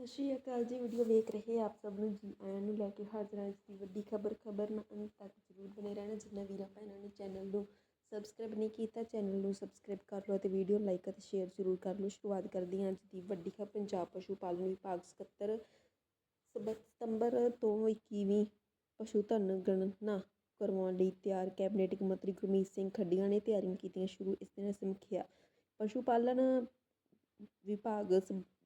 ਸਤਿ ਸ਼੍ਰੀ ਅਕਾਲ ਜੀ, ਵੀਡੀਓ ਵੇਖ ਰਹੇ ਆਪ ਸਭ ਨੂੰ ਜੀ, ਆਇਆਂ ਨੂੰ ਲੈ ਕੇ ਹਾਜ਼ਰ ਹਾਂ ਦੀ ਵੱਡੀ ਖਬਰ ਖਬਰ ਨਾਲ ਅੰਤ ਤੱਕ ਜ਼ਰੂਰ ਬਣੇ ਰਹਿਣਾ, ਜਿੰਨਾ ਵੀਰਾਂ ਭੈਣਾਂ ਨੇ ਚੈਨਲ ਨੂੰ ਸਬਸਕ੍ਰਾਈਬ ਨਹੀਂ ਕੀਤਾ ਚੈਨਲ ਨੂੰ ਸਬਸਕ੍ਰਾਈਬ ਕਰ ਲਓ ਅਤੇ ਵੀਡੀਓ ਲਾਈਕ ਅਤੇ ਸ਼ੇਅਰ ਜ਼ਰੂਰ ਕਰ ਲਓ। ਸ਼ੁਰੂਆਤ ਕਰਦੇ ਹਾਂ ਅੱਜ ਦੀ ਵੱਡੀ ਖਬਰ, ਪੰਜਾਬ ਪਸ਼ੂ ਪਾਲਣ ਵਿਭਾਗ ਸਕੱਤਰ ਸਤੰਬਰ ਤੋਂ 21ਵੀਂ ਪਸ਼ੂ ਧਨ ਗਣਨਾ ਕਰਵਾਉਣ ਲਈ ਤਿਆਰ ਕੈਬਨਿਟ ਮੰਤਰੀ ਗੁਰਮੀਤ ਸਿੰਘ ਖੱਡੀਆਂ ਨੇ ਤਿਆਰੀਆਂ ਕੀਤੀਆਂ ਸ਼ੁਰੂ, ਇਸ ਦਿਨ ਸਮੀਖਿਆ ਪਸ਼ੂ ਪਾਲਣ ਵਿਭਾਗ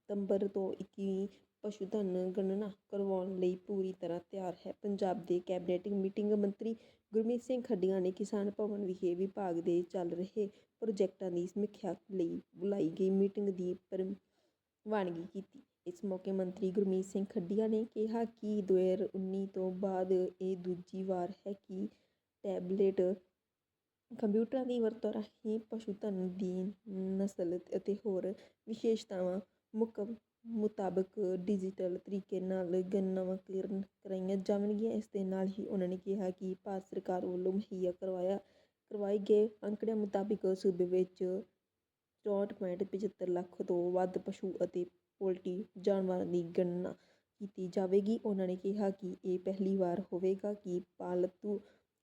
ਸਤੰਬਰ ਤੋਂ 21ਵੀਂ ਪਸ਼ੂ ਧਨ ਗਣਨਾ ਕਰਵਾਉਣ ਲਈ ਪੂਰੀ ਤਰ੍ਹਾਂ ਤਿਆਰ ਹੈ। ਪੰਜਾਬ ਦੇ ਕੈਬਨਿਟ ਮੀਟਿੰਗ ਮੰਤਰੀ ਗੁਰਮੀਤ ਸਿੰਘ ਖੱਡੀਆਂ ਨੇ ਕਿਸਾਨ ਭਵਨ ਵਿਖੇ ਵਿਭਾਗ ਦੇ ਚੱਲ ਰਹੇ ਪ੍ਰੋਜੈਕਟਾਂ ਦੀ ਸਮੀਖਿਆ ਲਈ ਬੁਲਾਈ ਗਈ ਮੀਟਿੰਗ ਦੀ ਪ੍ਰਵਾਨਗੀ ਕੀਤੀ। ਇਸ ਮੌਕੇ ਮੰਤਰੀ ਗੁਰਮੀਤ ਸਿੰਘ ਖੱਡੀਆਂ ਨੇ ਕਿਹਾ ਕਿ 2019 ਤੋਂ ਬਾਅਦ ਇਹ ਦੂਜੀ ਵਾਰ ਹੈ ਕਿ ਟੈਬਲੇਟ ਕੰਪਿਊਟਰਾਂ ਦੀ ਵਰਤੋਂ ਰਾਹੀਂ ਪਸ਼ੂ ਧਨ ਦੀ ਨਸਲ ਅਤੇ ਹੋਰ ਵਿਸ਼ੇਸ਼ਤਾਵਾਂ ਮੁਕ ਮੁਤਾਬਕ ਡਿਜੀਟਲ ਤਰੀਕੇ ਨਾਲ ਗਣਨਾਕਰਨ ਕਰਾਈਆਂ ਜਾਣਗੀਆਂ। ਇਸ ਦੇ ਨਾਲ ਹੀ ਉਹਨਾਂ ਨੇ ਕਿਹਾ ਕਿ ਭਾਰਤ ਸਰਕਾਰ ਵੱਲੋਂ ਮੁਹੱਈਆ ਕਰਵਾਇਆ, ਕਰਵਾਏ ਗਏ ਅੰਕੜਿਆਂ ਮੁਤਾਬਿਕ ਸੂਬੇ ਵਿੱਚ 64.75 ਲੱਖ ਤੋਂ ਵੱਧ ਪਸ਼ੂ ਅਤੇ ਪੋਲਟਰੀ ਜਾਨਵਰਾਂ ਦੀ ਗਣਨਾ ਕੀਤੀ ਜਾਵੇਗੀ। ਉਹਨਾਂ ਨੇ ਕਿਹਾ ਕਿ ਇਹ ਪਹਿਲੀ ਵਾਰ ਹੋਵੇਗਾ ਕਿ ਪਾਲਤੂ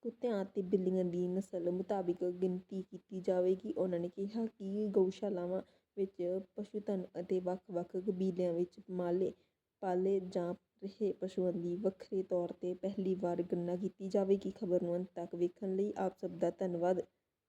ਕੁੱਤਿਆਂ ਅਤੇ ਬਿੱਲੀਆਂ ਦੀ ਨਸਲ ਮੁਤਾਬਿਕ ਗਿਣਤੀ ਕੀਤੀ ਜਾਵੇਗੀ। ਉਹਨਾਂ ਨੇ ਕਿਹਾ ਕਿ ਗਊਸ਼ਾਲਾਵਾਂ ਵਿੱਚ ਪਸ਼ੂ ਧਨ ਅਤੇ ਵੱਖ-ਵੱਖ ਕਬੀਲਿਆਂ ਵਿੱਚ ਮਾਲੇ ਪਾਲੇ ਜਾਂ ਰਹੇ ਪਸ਼ੂਆਂ ਦੀ ਵੱਖਰੇ ਤੌਰ ਤੇ ਪਹਿਲੀ ਵਾਰ ਗਣਨਾ ਕੀਤੀ ਜਾਵੇਗੀ। ਖਬਰ ਨੂੰ ਅੰਤ ਤੱਕ ਵੇਖਣ ਲਈ ਆਪ ਸਭ ਦਾ ਧੰਨਵਾਦ।